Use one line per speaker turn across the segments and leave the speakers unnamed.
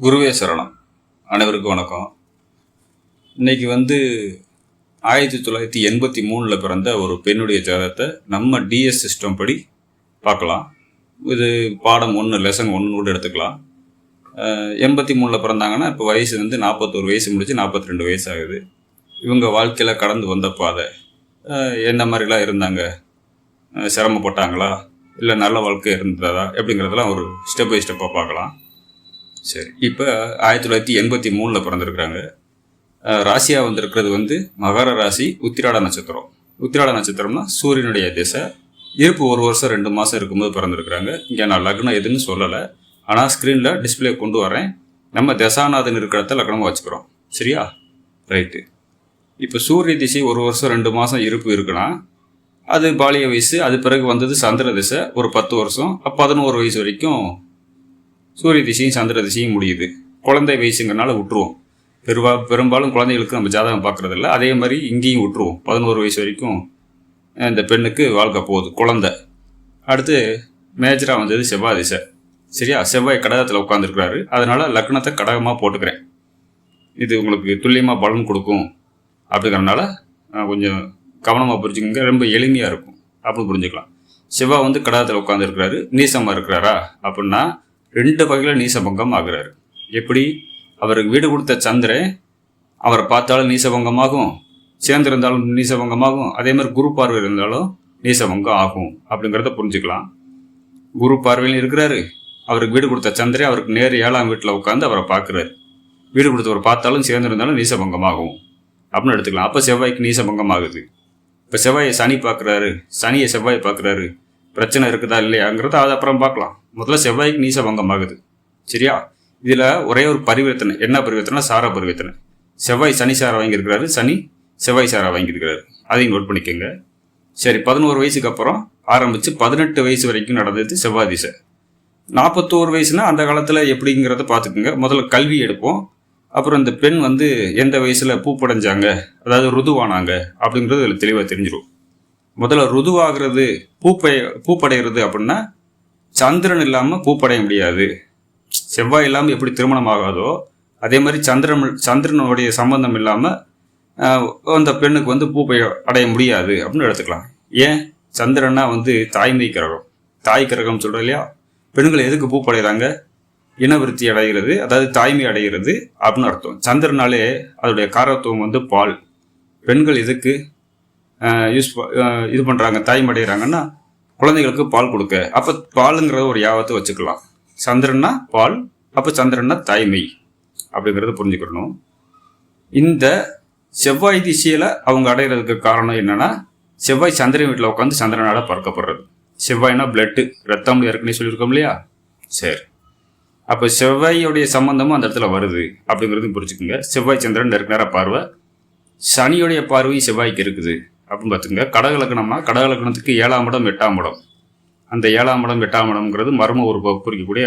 குருவே சரணம். அனைவருக்கும் வணக்கம். இன்னைக்கு வந்து ஆயிரத்தி தொள்ளாயிரத்தி எண்பத்தி மூணில் பிறந்த ஒரு பெண்ணுடைய ஜாதகத்தை நம்ம டிஎஸ் சிஸ்டம் படி பார்க்கலாம். இது பாடம் ஒன்று லெசன் ஒன்று கூட எடுத்துக்கலாம். எண்பத்தி மூணில் பிறந்தாங்கன்னா இப்போ வயசு வந்து நாற்பத்தோரு வயசு முடிச்சு நாற்பத்தி ரெண்டு வயசு ஆகுது இவங்க வாழ்க்கையில் கடந்து வந்த பாதை. என்ன மாதிரிலாம் இருந்தாங்க? சிரமப்பட்டாங்களா? இல்லை நல்ல வாழ்க்கை இருந்ததா? எப்படிங்கிறதெல்லாம் ஒரு ஸ்டெப் பை ஸ்டெப்பாக பார்க்கலாம். சரி. இப்போ ஆயிரத்தி தொள்ளாயிரத்தி எண்பத்தி மூணில் பிறந்திருக்கிறாங்க. ராசியாக வந்திருக்கிறது வந்து மகர ராசி உத்திராட நட்சத்திரம். உத்திராட நட்சத்திரம்னா சூரியனுடைய திசை. இருப்பு ஒரு வருஷம் ரெண்டு மாதம் இருக்கும்போது பிறந்திருக்கிறாங்க. இங்கே நான் லக்னம் எதுன்னு சொல்லலை. ஆனால் ஸ்க்ரீனில் டிஸ்பிளே கொண்டு வரேன். நம்ம தசாநாதன் இருக்கிறத லக்னமாக வச்சுக்கிறோம். சரியா? ரைட்டு இப்போ சூரிய திசை ஒரு வருஷம் ரெண்டு மாதம் இருப்பு இருக்குன்னா அது பாலிய வயசு அது பிறகு வந்தது சந்திர திசை ஒரு பத்து வருஷம் பதினோரு வயசு வரைக்கும் சூரிய திசையும் சந்திர திசையும் முடியுது. குழந்தை வயசுங்கிறனால விட்டுருவோம் பெருவா பெரும்பாலும் குழந்தைகளுக்கு நம்ம ஜாதகம் பார்க்கறதில்ல. அதே மாதிரி இங்கேயும் விட்டுருவோம் பதினோரு வயசு வரைக்கும் இந்த பெண்ணுக்கு வாழ்க்கை போகுது குழந்தை. அடுத்து மேஜராக வந்தது செவ்வாய் திசை. சரியா? செவ்வாய் கடகத்தில் உட்காந்துருக்கிறாரு அதனால் லக்னத்தை கடகமாக போட்டுக்கிறேன். இது உங்களுக்கு துல்லியமாக பலன் கொடுக்கும் அப்படிங்கிறனால கொஞ்சம் கவனமாக புரிஞ்சுக்கங்க. ரொம்ப எளிமையாக இருக்கும். அப்படின்னு புரிஞ்சுக்கலாம். செவ்வாய் வந்து கடகத்தில் உட்காந்துருக்கிறாரு நீசமாக இருக்கிறாரா? அப்படின்னா ரெண்டு வகையில் நீசபங்கம் ஆகிறார் எப்படி? அவருக்கு வீடு கொடுத்த சந்திரன் அவரை பார்த்தாலும் நீசபங்கமாகும். சேர்ந்திருந்தாலும் நீசபங்கமாகும். அதே மாதிரி குரு பார்வை இருந்தாலும் நீசபங்கம் ஆகும் அப்படிங்கிறத புரிஞ்சுக்கலாம். குரு பார்வையில் இருக்கிறாரு. அவருக்கு வீடு கொடுத்த சந்திரன் அவருக்கு நேர் ஏழாம் வீட்டில் உட்காந்து அவரை பார்க்குறாரு. வீடு கொடுத்தவர் பார்த்தாலும் சேர்ந்திருந்தாலும் நீசபங்கமாகும். அப்படின்னு எடுத்துக்கலாம். அப்போ செவ்வாய்க்கு நீசபங்கம் ஆகுது இப்போ செவ்வாயை சனி பார்க்குறாரு. சனியை செவ்வாய் பார்க்குறாரு. பிரச்சனை இருக்குதா இல்லையாங்கிறத அது அப்புறம் பார்க்கலாம். முதல்ல செவ்வாய்க்கு நீசபங்கம் ஆகுது. சரியா? இதில் ஒரே ஒரு பரிவர்த்தனை. என்ன பரிவர்த்தனை சாரா பரிவர்த்தனை. செவ்வாய் சனி சாரா வாங்கியிருக்கிறாரு. சனி செவ்வாய் சாரா வாங்கியிருக்கிறாரு. அதையும் நோட் பண்ணிக்கோங்க. சரி பதினோரு வயசுக்கு அப்புறம் ஆரம்பித்து பதினெட்டு வயசு வரைக்கும் நடந்தது செவ்வாய் திசை. நாற்பத்தோரு வயசுனா அந்த காலத்தில் எப்படிங்கிறத பார்த்துக்குங்க. முதல்ல கல்வி எடுப்போம். அப்புறம் இந்த பெண் வந்து எந்த வயசில் பூப்படைஞ்சாங்க? அதாவது ருதுவானாங்க. அப்படிங்கிறது இதில் தெளிவாக தெரிஞ்சிடும் முதல்ல ருதுவாகிறது பூப்பை பூப்படைகிறது அப்படின்னா சந்திரன் இல்லாமல் பூப்படைய முடியாது. செவ்வாய் இல்லாமல் எப்படி திருமணம் ஆகாதோ அதே மாதிரி சந்திரன் சந்திரனுடைய சம்பந்தம் இல்லாமல் அந்த பெண்ணுக்கு வந்து பூப்பை அடைய முடியாது அப்படின்னு எடுத்துக்கலாம். ஏன்? சந்திரனா வந்து தாய்மை கிரகம். தாய் கிரகம் சொல்கிறோம் இல்லையா? பெண்கள் எதுக்கு பூப்படைகிறாங்க இனவிருத்தி அடைகிறது அதாவது தாய்மை அடைகிறது அப்படின்னு அர்த்தம். சந்திரனாலே அதோடைய காரத்துவம் வந்து பால். பெண்கள் எதுக்கு யூஸ் இது பண்ணுறாங்க தாய்மை அடைகிறாங்கன்னா குழந்தைகளுக்கு பால் கொடுக்க. அப்போ பாலுங்கிறத ஒரு யாபத்தை வச்சுக்கலாம். சந்திரன்னா பால் அப்போ சந்திரன்னா தாய்மை அப்படிங்கிறத புரிஞ்சுக்கணும். இந்த செவ்வாய் திசையில் அவங்க அடைகிறதுக்கு காரணம் என்னன்னா செவ்வாய் சந்திரன் வீட்டில் உட்காந்து சந்திரனால பறக்கப்படுறது. செவ்வாய்னா பிளட்டு ரத்தம் இருக்குன்னு சொல்லியிருக்கோம் இல்லையா? சரி. அப்போ செவ்வாயோடைய சம்பந்தமும் அந்த இடத்துல வருது அப்படிங்கிறது புரிஞ்சுக்கோங்க. செவ்வாய் சந்திரன் நெருக்க பார்வை? சனியுடைய பார்வையும் செவ்வாய்க்கு இருக்குது. அப்படின்னு பார்த்துங்க கடக கடகலக்கணத்துக்கு ஏழாம் இடம் எட்டாம் இடம். அந்த ஏழாம் இடம் எட்டாம் இடம்ங்கிறது மர்ம உறுப்பை குறிக்கக்கூடிய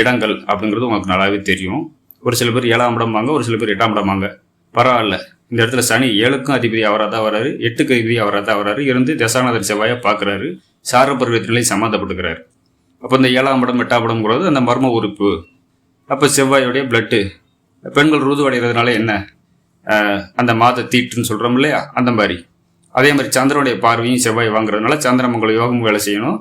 இடங்கள் அப்படிங்கிறது உங்களுக்கு நல்லாவே தெரியும். ஒரு சில பேர் ஏழாம் இடம் வாங்க ஒரு சில பேர் எட்டாம் இடம் வாங்க. பரவாயில்ல. இந்த இடத்துல சனி ஏழுக்கும் அதிபதி அவராக தான் வராரு எட்டுக்கு அதிபதி அவராக தான் வராரு இருந்து தசாநாதர் செவ்வாயை பார்க்குறாரு சார பருவத்திலே சம்மந்தப்பட்டுக்கிறாரு அப்போ இந்த ஏழாம் இடம் எட்டாம் இடம்ங்கிறது அந்த மர்ம உறுப்பு. அப்போ செவ்வாயுடைய பிளட்டு பெண்கள் ருது அடைகிறதுனால என்ன? அந்த மாத தீட்டுன்னு சொல்கிறோம் இல்லையா? அந்த மாதிரி. அதே மாதிரி சந்திரனுடைய பார்வையும் செவ்வாய் வாங்குறதுனால சந்திரமங்கல யோகம் வேலை செய்யணும்.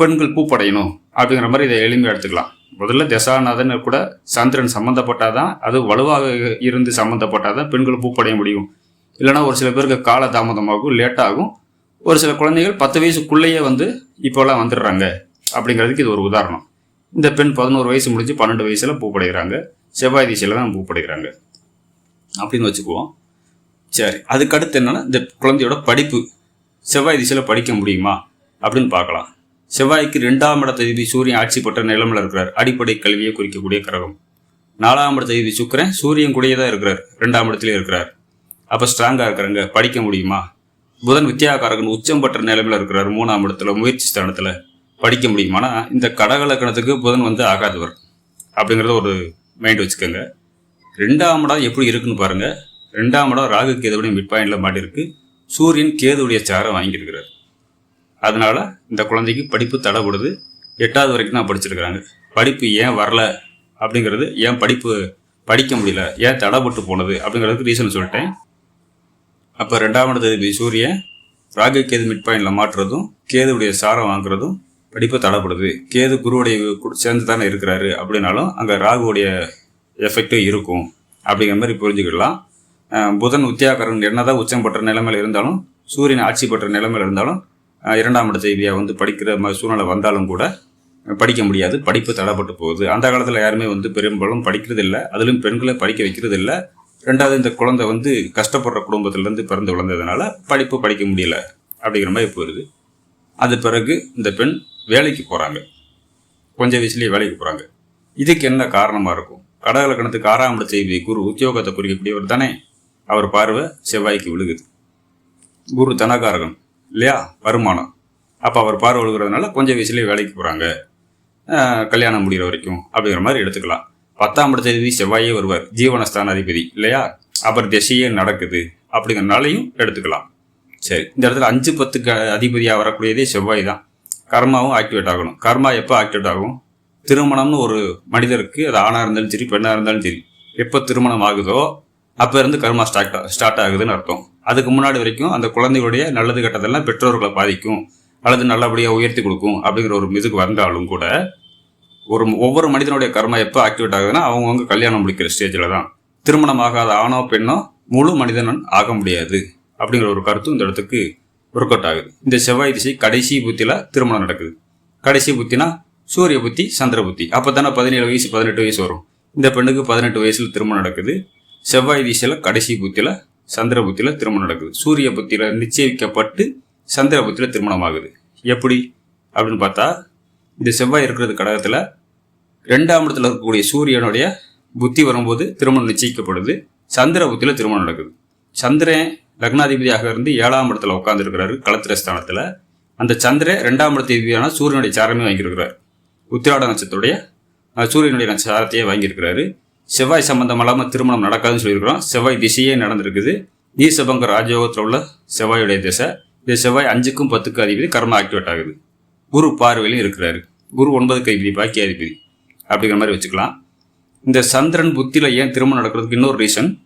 பெண்கள் பூப்படையணும் அப்படிங்கிற மாதிரி இதை எளிமையாக எடுத்துக்கலாம். முதல்ல தசாநாதன் கூட சந்திரன் சம்மந்தப்பட்டால் தான் அது வலுவாக இருந்து சம்மந்தப்பட்டால் தான் பெண்கள் பூப்படைய முடியும். இல்லைன்னா ஒரு சில பேருக்கு கால தாமதமாகும் லேட்டாகும் ஒரு சில குழந்தைகள் பத்து வயசுக்குள்ளேயே வந்து இப்போலாம் வந்துடுறாங்க அப்படிங்கிறதுக்கு இது ஒரு உதாரணம். இந்த பெண் பதினோரு வயசு முடிஞ்சு பன்னெண்டு வயசில் பூப்படைகிறாங்க. செவ்வாய் திசையில் தான் பூப்படைகிறாங்க. அப்படின்னு வச்சுக்குவோம். சரி அதுக்கடுத்து என்னன்னா இந்த குழந்தையோட படிப்பு செவ்வாய் திசையில் படிக்க முடியுமா? அப்படின்னு பார்க்கலாம். செவ்வாய்க்கு ரெண்டாம் இடத்த அதிபதி சூரியன் ஆட்சி பெற்ற நிலமில் இருக்கிறார். அடிப்படை கல்வியை குறிக்கக்கூடிய கிரகம். நாலாம் இடத்த அதிபதி சுக்கரன் சூரியன் கூடயே தான் இருக்கிறார். ரெண்டாம் இடத்துலேயே இருக்கிறார். அப்போ ஸ்ட்ராங்காக இருக்கிறாங்க. படிக்க முடியுமா? புதன் வித்யாகாரகன் உச்சம் பெற்ற நிலமில் இருக்கிறார். மூணாம் இடத்துல முயற்சி ஸ்தானத்தில் படிக்க முடியுமானா இந்த கடகலக்கணத்துக்கு புதன் வந்து ஆகாதவர். அப்படிங்கிறத ஒரு மைண்ட் வச்சுக்கோங்க. ரெண்டாம் இடம் எப்படி இருக்குன்னு பாருங்கள் ரெண்டாம் இடம் ராகு கேதுவுடைய மிட் பாயிண்டில் மாட்டிருக்கு. சூரியன் கேதுவுடைய சாரை வாங்கியிருக்கிறார். அதனால் இந்த குழந்தைக்கு படிப்பு தடைப்படுது எட்டாவது வரைக்கும் தான் படிச்சிருக்கிறாங்க. படிப்பு ஏன் வரல அப்படிங்கிறது ஏன் படிப்பு படிக்க முடியல ஏன் தடைப்பட்டு போனது அப்படிங்கிறதுக்கு ரீசன் சொல்லிட்டேன். அப்போ ரெண்டாம் தேதி சூரியன் ராகு கேது மிட் பாயிண்டில் மாற்றுறதும் கேதுவுடைய சாரம் வாங்குறதும் படிப்பு தடைப்படுது கேது குருவுடைய சேர்ந்து தானே இருக்கிறாரு அப்படின்னாலும் அங்கே ராகுவுடைய எஃபெக்டும் இருக்கும் அப்படிங்கிற மாதிரி புரிஞ்சுக்கிடலாம். புதன் உத்தியாகரன் என்னதான் உச்சம் பெற்ற நிலைமையில் இருந்தாலும் சூரியன் ஆட்சி பெற்ற நிலைமையில் இருந்தாலும் இரண்டாம் இடத்த தேதியாக வந்து படிக்கிற மாதிரி சூழ்நிலை வந்தாலும் கூட படிக்க முடியாது. படிப்பு தடைப்பட்டு போகுது. அந்த காலத்தில் யாருமே வந்து பெரும்பாலும் படிக்கிறது இல்லை அதிலும் பெண்களை படிக்க வைக்கிறது இல்லை ரெண்டாவது இந்த குழந்தை வந்து கஷ்டப்படுற குடும்பத்திலேருந்து பிறந்து வளர்ந்ததுனால படிப்பு படிக்க முடியல அப்படிங்கிற மாதிரி போயிடுது அது பிறகு இந்த பெண் வேலைக்கு போகிறாங்க கொஞ்சம் வயசுலேயே வேலைக்கு போகிறாங்க இதுக்கு என்ன காரணமாக இருக்கும்? கடகலக்கணத்துக்கு ஆறாம் இடத்தை செய்தி குரு உத்தியோகத்தை குறிக்கக்கூடியவர் தானே? அவர் பார்வை செவ்வாய்க்கு விழுகுது. குரு தனகாரகன். இல்லையா? வருமானம். அப்போ அவர் பார்வை விழுகிறதுனால கொஞ்சம் வயசுலேயே வேலைக்கு போகிறாங்க கல்யாணம் முடிகிற வரைக்கும் அப்படிங்கிற மாதிரி எடுத்துக்கலாம். பத்தாம் இடத்த தேதி செவ்வாயே வருவார். ஜீவனஸ்தான அதிபதி இல்லையா? அவர் திசையே நடக்குது அப்படிங்கிறனாலையும் எடுத்துக்கலாம். சரி இந்த இடத்துல அஞ்சு பத்துக்கு அதிபதியாக வரக்கூடியதே செவ்வாய் தான். கர்மாவும் ஆக்டிவேட் ஆகணும். கர்மா எப்போ ஆக்டிவேட் ஆகும்? திருமணம்னு ஒரு மனிதருக்கு அது ஆணாக இருந்தாலும் சரி பெண்ணாக இருந்தாலும் சரி எப்போ திருமணம் ஆகுதோ அப்போ இருந்து கர்மா ஸ்டார்ட் ஸ்டார்ட் ஆகுதுன்னு அர்த்தம். அதுக்கு முன்னாடி வரைக்கும் அந்த குழந்தையுடைய நல்லது கெட்டதெல்லாம் பெற்றோர்களை பாதிக்கும். அல்லது நல்லபடியாக உயர்த்தி கொடுக்கும் அப்படிங்கிற ஒரு மிதுக்கு வந்தாலும் கூட ஒரு ஒவ்வொரு மனிதனுடைய கர்மா எப்போ ஆக்டிவேட் ஆகுதுன்னா அவங்கவுங்க கல்யாணம் முடிக்கிற ஸ்டேஜில் தான். திருமணம் ஆகாத ஆணோ பெண்ணோ முழு மனிதனன் ஆக முடியாது அப்படிங்கிற ஒரு கருத்தும் இந்த இடத்துக்கு ஒர்க் அவுட் ஆகுது. இந்த செவ்வாய் திசை கடைசி புத்தியில் திருமணம் நடக்குது. கடைசி புத்தினா சூரிய புத்தி சந்திர புத்தி. அப்போ தானே பதினேழு வயசு பதினெட்டு வயசு வரும். இந்த பெண்ணுக்கு பதினெட்டு வயசில் திருமணம் நடக்குது. செவ்வாய் திசையில் கடைசி புத்தியில் சந்திர புத்தியில் திருமணம் நடக்குது. சூரிய புத்தியில் நிச்சயிக்கப்பட்டு சந்திர புத்தியில் திருமணம் ஆகுது. எப்படி? அப்படின்னு பார்த்தா இந்த செவ்வாய் இருக்கிறது கடகத்தில் ரெண்டாம் இடத்துல இருக்கக்கூடிய சூரியனுடைய புத்தி வரும்போது திருமணம் நிச்சயிக்கப்படுது. சந்திர புத்தியில் திருமணம் நடக்குது. சந்திரன் லக்னாதிபதியாக இருந்து ஏழாம் இடத்துல உட்காந்துருக்கிறாரு களத்திர ஸ்தானத்தில். அந்த சந்திரன் ரெண்டாம் இடத்தியான சூரியனுடைய சாரமே வாங்கியிருக்கிறார். உத்திராட நட்சத்திரத்துடைய சூரியனுடைய நட்சத்திரத்தையே வாங்கியிருக்கிறாரு. செவ்வாய் சம்பந்தம் இல்லாமல் திருமணம் நடக்காதுன்னு சொல்லியிருக்கிறோம். செவ்வாய் திசையே நடந்திருக்குது. நீசபங்க ராஜயோகத்தில் உள்ள செவ்வாயுடைய திசை. இந்த செவ்வாய் அஞ்சுக்கும் பத்துக்கும் அதிபதி கர்ம ஆக்டிவேட் ஆகுது. குரு பார்வையிலும் இருக்கிறாரு. குரு ஒன்பதுக்கு அதிபதி பாக்கிய அதிபதி. அப்படிங்கிற மாதிரி வச்சுக்கலாம். இந்த சந்திரன் புத்தியில் ஏன் திருமணம் நடக்கிறதுக்கு இன்னொரு ரீசன்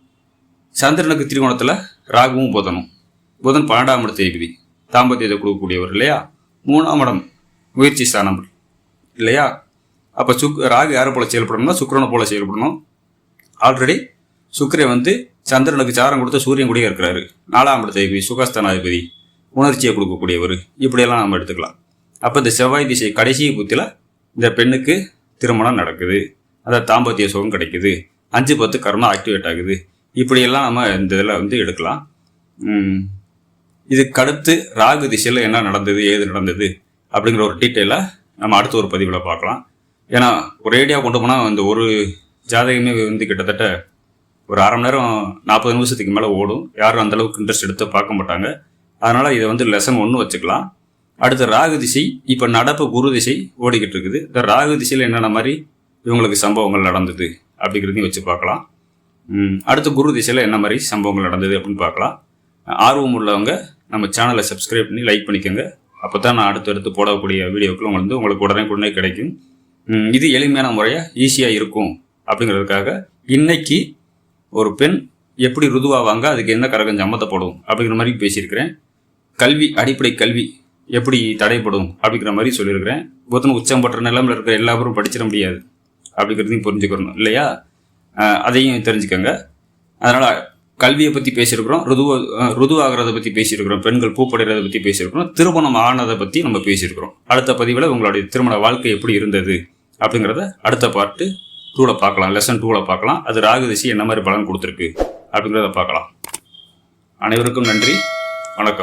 சந்திரனுக்கு திரிகோணத்தில் ராகுவும் புதனும். புதன் பன்னெண்டாம் இடத்து அதிபதி. தாம்பத்தியத்தை கொடுக்கக்கூடியவர் இல்லையா? மூணாம் இடம் முயற்சி ஸ்தானம். இல்லையா? அப்போ சுக் ராகு யாரை போல செயல்படணும்னா சுக்கரனை போல செயல்படணும். ஆல்ரெடி சுக்கிரன் வந்து சந்திரனுக்கு சாரம் கொடுத்த சூரியன் கூடயே இருக்கிறாரு. நாலாம் இடத்து சுகஸ்தனாதிபதி உணர்ச்சியை கொடுக்கக்கூடியவர். இப்படியெல்லாம் நம்ம எடுத்துக்கலாம். அப்போ இந்த செவ்வாய் திசை கடைசி புத்தியில் இந்த பெண்ணுக்கு திருமணம் நடக்குது. அதாவது தாம்பத்திய சுகம் கிடைக்குது. அஞ்சு பத்து கர்மா ஆக்டிவேட் ஆகுது. இப்படியெல்லாம் நம்ம இந்த இதில் வந்து எடுக்கலாம். இதுக்கு அடுத்து ராகு திசையில் என்ன நடந்தது ஏது நடந்தது அப்படிங்கிற ஒரு டீட்டெயிலாக நம்ம அடுத்த ஒரு பதிவில் பார்க்கலாம். ஏன்னா ஒரேடியாக கொண்டு போனால் அந்த ஒரு ஜாதகமே வந்து கிட்டத்தட்ட ஒரு அரை மணி நேரம் நாற்பது நிமிஷத்துக்கு மேலே ஓடும். யாரும் அந்தளவுக்கு இன்ட்ரெஸ்ட் எடுத்து பார்க்க மாட்டாங்க. அதனால் இதை வந்து லெசன் ஒன்று வச்சுக்கலாம். அடுத்து ராகு திசை இப்போ நடப்பு குரு திசை ஓடிக்கிட்டு இருக்குது. இந்த ராகு திசையில் என்னென்ன மாதிரி இவங்களுக்கு சம்பவங்கள் நடந்தது அப்படிங்கிறதையும் வச்சு பார்க்கலாம். அடுத்து குரு திசையில் என்ன மாதிரி சம்பவங்கள் நடந்தது அப்படின்னு பார்க்கலாம். ஆர்வம் உள்ளவங்க நம்ம சேனலை சப்ஸ்கிரைப் பண்ணி லைக் பண்ணிக்கோங்க. அப்போ தான் நான் அடுத்தடுத்து போடக்கூடிய வீடியோக்கள் உங்களுக்கு வந்து உங்களுக்கு உடனே உடனே கிடைக்கும். இது எளிமையான முறையாக ஈஸியாக இருக்கும். அப்படிங்கிறதுக்காக இன்னைக்கு ஒரு பெண் எப்படி ருதுவாவாங்க அதுக்கு என்ன கரகம் சம்மந்தப்படும் அப்படிங்கிற மாதிரி பேசியிருக்கிறேன். கல்வி அடிப்படை கல்வி எப்படி தடைப்படும் அப்படிங்கிற மாதிரி சொல்லியிருக்கிறேன். ஒருத்தன் உச்சம் பற்ற நிலமில் இருக்கிற எல்லாரும் படிச்சிட முடியாது அப்படிங்கிறதையும் புரிஞ்சுக்கணும் இல்லையா? அதையும் தெரிஞ்சுக்கோங்க. அதனால் கல்வியை பற்றி பேசியிருக்கிறோம் ருதுவ ருதுவாகிறத பற்றி பேசியிருக்கிறோம் பெண்கள் பூப்படைகிறத பற்றி பேசியிருக்கிறோம் திருமணம் ஆனதை பற்றி நம்ம பேசியிருக்கிறோம். அடுத்த பதிவில் உங்களுடைய திருமண வாழ்க்கை எப்படி இருந்தது அப்படிங்கிறத அடுத்த பார்ட்டு டூவில் பார்க்கலாம். லெசன் டூவில் பார்க்கலாம். அது ராகு திசை என்ன மாதிரி பலன் கொடுத்துருக்கு அப்படிங்கிறத பார்க்கலாம். அனைவருக்கும் நன்றி. வணக்கம்.